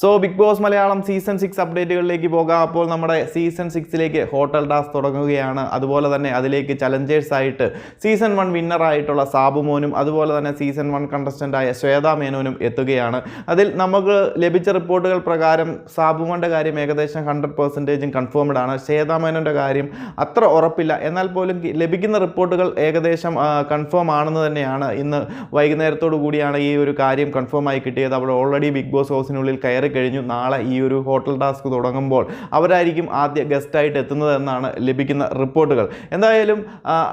So Bigg Boss Malayalam season six അപ്ഡേറ്റുകളിലേക്ക് പോകാം. അപ്പോൾ നമ്മുടെ സീസൺ സിക്സിലേക്ക് ഹോട്ടൽ ഡാസ് തുടങ്ങുകയാണ്. അതുപോലെ തന്നെ അതിലേക്ക് ചലഞ്ചേഴ്സ് ആയിട്ട് സീസൺ വൺ വിന്നറായിട്ടുള്ള സാബുമോനും അതുപോലെ തന്നെ സീസൺ വൺ കണ്ടസ്റ്റന്റായ ശ്വേത മേനോനും എത്തുകയാണ്. അതിൽ നമുക്ക് ലഭിച്ച റിപ്പോർട്ടുകൾ പ്രകാരം സാബുമോന്റെ കാര്യം ഏകദേശം ഹൺഡ്രഡ് പെർസെന്റേജും കൺഫേംഡ് ആണ്. ശ്വേത മേനോന്റെ കാര്യം അത്ര ഉറപ്പില്ല. എന്നാൽ പോലും ലഭിക്കുന്ന റിപ്പോർട്ടുകൾ ഏകദേശം കൺഫേം ആണെന്ന് തന്നെയാണ്. ഇന്ന് വൈകുന്നേരത്തോടു കൂടിയാണ് ഈ ഒരു കാര്യം കൺഫേം ആയി കിട്ടിയത്. അവിടെ ഓൾറെഡി ബിഗ് ബോസ് ഹൗസിനുള്ളിൽ കയറി കഴിഞ്ഞു നാളെ ഈ ഒരു ഹോട്ടൽ ടാസ്ക് തുടങ്ങുമ്പോൾ അവരായിരിക്കും ആദ്യ ഗസ്റ്റായിട്ട് എത്തുന്നത് എന്നാണ് ലഭിക്കുന്ന റിപ്പോർട്ടുകൾ. എന്തായാലും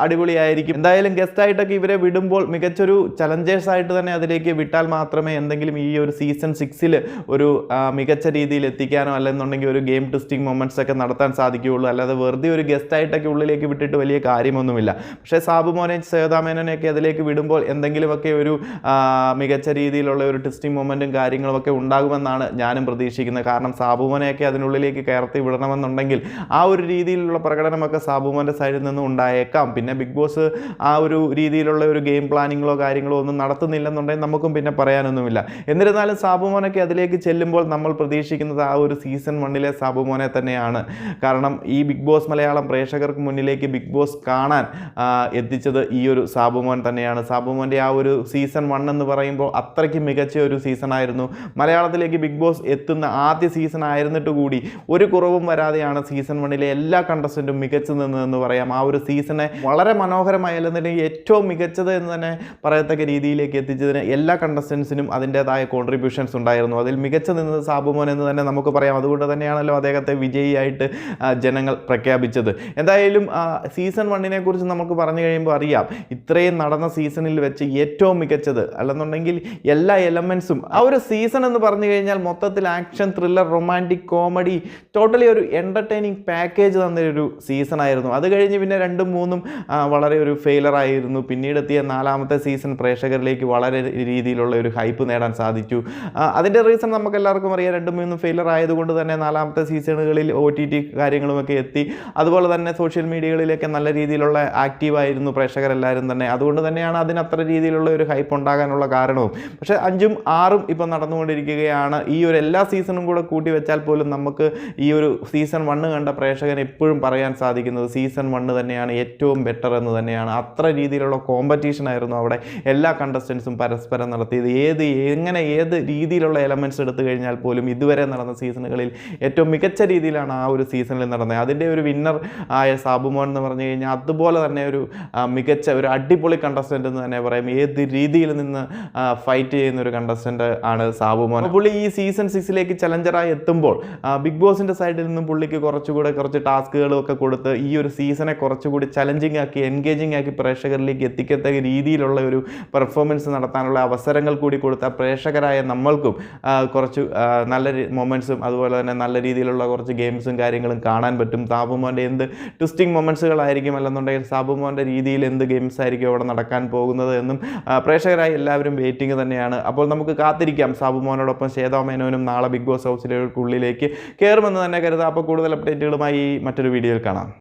അടിപൊളിയായിരിക്കും. എന്തായാലും ഗസ്റ്റായിട്ടൊക്കെ ഇവരെ വിടുമ്പോൾ മികച്ചൊരു ചലഞ്ചേഴ്സ് ആയിട്ട് തന്നെ അതിലേക്ക് വിട്ടാൽ മാത്രമേ എന്തെങ്കിലും ഈ ഒരു സീസൺ സിക്സിൽ ഒരു മികച്ച രീതിയിൽ എത്തിക്കാനോ അല്ലെന്നുണ്ടെങ്കിൽ ഒരു ഗെയിം ടെസ്റ്റിംഗ് മൊമെന്റ്സ് ഒക്കെ നടത്താൻ സാധിക്കുകയുള്ളൂ. അല്ലാതെ വെറുതെ ഒരു ഗസ്റ്റായിട്ടൊക്കെ ഉള്ളിലേക്ക് വിട്ടിട്ട് വലിയ കാര്യമൊന്നുമില്ല. പക്ഷേ സാബുമോനെ സേതാമേനനെയൊക്കെ അതിലേക്ക് വിടുമ്പോൾ എന്തെങ്കിലുമൊക്കെ ഒരു മികച്ച രീതിയിലുള്ള ഒരു ടെസ്റ്റിംഗ് മൊമെന്റും കാര്യങ്ങളും ഒക്കെ ഉണ്ടാകുമെന്നാണ് ഞാനും പ്രതീക്ഷിക്കുന്നത് കാരണം സാബുമോനെയൊക്കെ അതിനുള്ളിലേക്ക് കയർത്തി വിടണമെന്നുണ്ടെങ്കിൽ ആ ഒരു രീതിയിലുള്ള പ്രകടനമൊക്കെ സാബുമോന്റെ സൈഡിൽ നിന്നും ഉണ്ടായേക്കാം. പിന്നെ ബിഗ് ബോസ് ആ ഒരു രീതിയിലുള്ള ഒരു ഗെയിം പ്ലാനിങ്ങളോ കാര്യങ്ങളോ ഒന്നും നടത്തുന്നില്ലെന്നുണ്ടെങ്കിൽ നമുക്കും പിന്നെ പറയാനൊന്നുമില്ല. എന്നിരുന്നാലും സാബുമോനൊക്കെ അതിലേക്ക് ചെല്ലുമ്പോൾ നമ്മൾ പ്രതീക്ഷിക്കുന്നത് ആ ഒരു സീസൺ വണ്ണിലെ സാബുമോനെ തന്നെയാണ്. കാരണം ഈ ബിഗ് ബോസ് മലയാളം പ്രേക്ഷകർക്ക് മുന്നിലേക്ക് ബിഗ് ബോസ് കാണാൻ എത്തിച്ചത് ഈ ഒരു സാബുമോൻ തന്നെയാണ്. സാബുമോന്റെ ആ ഒരു സീസൺ വൺ എന്ന് പറയുമ്പോൾ അത്രയ്ക്ക് മികച്ച ഒരു സീസണായിരുന്നു മലയാളത്തിലേക്ക് ബിഗ് ബോസ് എത്തുന്ന ആദ്യ സീസൺ ആയിരുന്നിട്ട് കൂടി ഒരു കുറവും വരാതെയാണ് സീസൺ വണ്ണിലെ എല്ലാ കണ്ടസ്റ്റന്റും മികച്ചു നിന്നതെന്ന് പറയാം. ആ ഒരു സീസണെ വളരെ മനോഹരമായി അല്ലെന്നുണ്ടെങ്കിൽ ഏറ്റവും മികച്ചത് എന്ന് തന്നെ പറയത്തക്ക രീതിയിലേക്ക് എത്തിച്ചതിന് എല്ലാ കണ്ടസ്റ്റൻസിനും അതിന്റേതായ കോൺട്രിബ്യൂഷൻസ് ഉണ്ടായിരുന്നു. അതിൽ മികച്ചു നിന്നത് സാബുമോൻ എന്ന് തന്നെ നമുക്ക് പറയാം. അതുകൊണ്ട് തന്നെയാണല്ലോ അദ്ദേഹത്തെ വിജയിയായിട്ട് ജനങ്ങൾ പ്രഖ്യാപിച്ചത്. എന്തായാലും സീസൺ വണ്ണിനെ കുറിച്ച് നമുക്ക് പറഞ്ഞു കഴിയുമ്പോൾ അറിയാം. ഇത്രയും നടന്ന സീസണിൽ വെച്ച് ഏറ്റവും മികച്ചത് അല്ലെന്നുണ്ടെങ്കിൽ എല്ലാ എലമെൻസും ആ ഒരു സീസൺ എന്ന് പറഞ്ഞു കഴിഞ്ഞാൽ മൊത്തത്തിൽ action thriller romantic comedy totally ഒരു എന്റർടൈനിങ് പാക്കേജ് തന്നൊരു സീസൺ ആയിരുന്നു. അത് കഴിഞ്ഞ് പിന്നെ രണ്ടും മൂന്നും വളരെ ഒരു ഫെയിലർ ആയിരുന്നു. പിന്നീട് എത്തിയ നാലാമത്തെ സീസൺ പ്രേക്ഷകരിലേക്ക് വളരെ രീതിയിലുള്ള ഒരു ഹൈപ്പ് നേടാൻ സാധിച്ചു. അതിന്റെ റീസൺ നമുക്ക് എല്ലാവർക്കും അറിയാം. രണ്ടും മൂന്നും ഫെയിലർ ആയതുകൊണ്ട് തന്നെ നാലാമത്തെ സീസണുകളിൽ ഒ ടി ടി കാര്യങ്ങളുമൊക്കെ എത്തി. അതുപോലെ തന്നെ സോഷ്യൽ മീഡിയകളിലൊക്കെ നല്ല രീതിയിലുള്ള ആക്റ്റീവായിരുന്നു പ്രേക്ഷകരെല്ലാവരും തന്നെ. അതുകൊണ്ട് തന്നെയാണ് അതിന് അത്ര രീതിയിലുള്ള ഒരു ഹൈപ്പ് ഉണ്ടാകാനുള്ള കാരണവും. പക്ഷേ അഞ്ചും ആറും ഇപ്പം നടന്നുകൊണ്ടിരിക്കുകയാണ്. ഈ ഒരു എല്ലാ സീസണും കൂടെ കൂട്ടി വെച്ചാൽ പോലും നമുക്ക് ഈ ഒരു സീസൺ വണ്ണ് കണ്ട പ്രേക്ഷകൻ എപ്പോഴും പറയാൻ സാധിക്കുന്നത് സീസൺ വണ്ണ് തന്നെയാണ് ഏറ്റവും ബെറ്റർ എന്ന് തന്നെയാണ്. അത്ര രീതിയിലുള്ള കോമ്പറ്റീഷൻ ആയിരുന്നു അവിടെ എല്ലാ കണ്ടസ്റ്റൻസും പരസ്പരം നടത്തിയത്. ഏത് എങ്ങനെ ഏത് രീതിയിലുള്ള എലമെന്റ്സ് എടുത്തു കഴിഞ്ഞാൽ പോലും ഇതുവരെ നടന്ന സീസണുകളിൽ ഏറ്റവും മികച്ച രീതിയിലാണ് ആ ഒരു സീസണിൽ നടന്നത്. അതിന്റെ ഒരു വിന്നർ ആയ സാബുമോൻ എന്ന് പറഞ്ഞു കഴിഞ്ഞാൽ അതുപോലെ തന്നെ ഒരു മികച്ച ഒരു അടിപൊളി കണ്ടസ്റ്റന്റ് എന്ന് തന്നെ പറയും. ഏത് രീതിയിൽ നിന്ന് ഫൈറ്റ് ചെയ്യുന്ന ഒരു കണ്ടസ്റ്റന്റ് ആണ് സാബുമോൻ. പുള്ളി ഈ സീസൺ സിക്സിലേക്ക് ചലഞ്ചറായി എത്തുമ്പോൾ ബിഗ് ബോസിന്റെ സൈഡിൽ നിന്നും പുള്ളിക്ക് കുറച്ചുകൂടെ കുറച്ച് ടാസ്കുകളും ഒക്കെ കൊടുത്ത് ഈ ഒരു സീസണെ കുറച്ചുകൂടി ചലഞ്ചിങ് ആക്കി എൻഗേജിങ് ആക്കി പ്രേക്ഷകരിലേക്ക് എത്തിക്കത്തക്ക രീതിയിലുള്ള ഒരു പെർഫോമൻസ് നടത്താനുള്ള അവസരങ്ങൾ കൂടി കൊടുത്ത പ്രേക്ഷകരായ നമ്മൾക്കും കുറച്ച് നല്ല മൊമെന്റ്സും അതുപോലെ തന്നെ നല്ല രീതിയിലുള്ള കുറച്ച് ഗെയിംസും കാര്യങ്ങളും കാണാൻ പറ്റും. സാബുമോന്റെ എന്ത് ട്വിസ്റ്റിംഗ് മൊമെന്റ്സുകളായിരിക്കും അല്ലെന്നുണ്ടെങ്കിൽ സാബുമോന്റെ രീതിയിൽ എന്ത് ഗെയിംസ് ആയിരിക്കും അവിടെ നടക്കാൻ പോകുന്നത് എന്നും പ്രേക്ഷകരായ എല്ലാവരും വെയിറ്റിംഗ് തന്നെയാണ്. അപ്പോൾ നമുക്ക് കാത്തിരിക്കാം. സാബുമോനോടൊപ്പം ശ്വേതാ മേനോനും നാളെ ബിഗ് ബോസ് ഹൗസിലേക്കുള്ളിലേക്ക് കയറുമെന്ന് തന്നെ കരുതാം. അപ്പോൾ കൂടുതൽ അപ്ഡേറ്റുകളുമായി മറ്റൊരു വീഡിയോയിൽ കാണാം.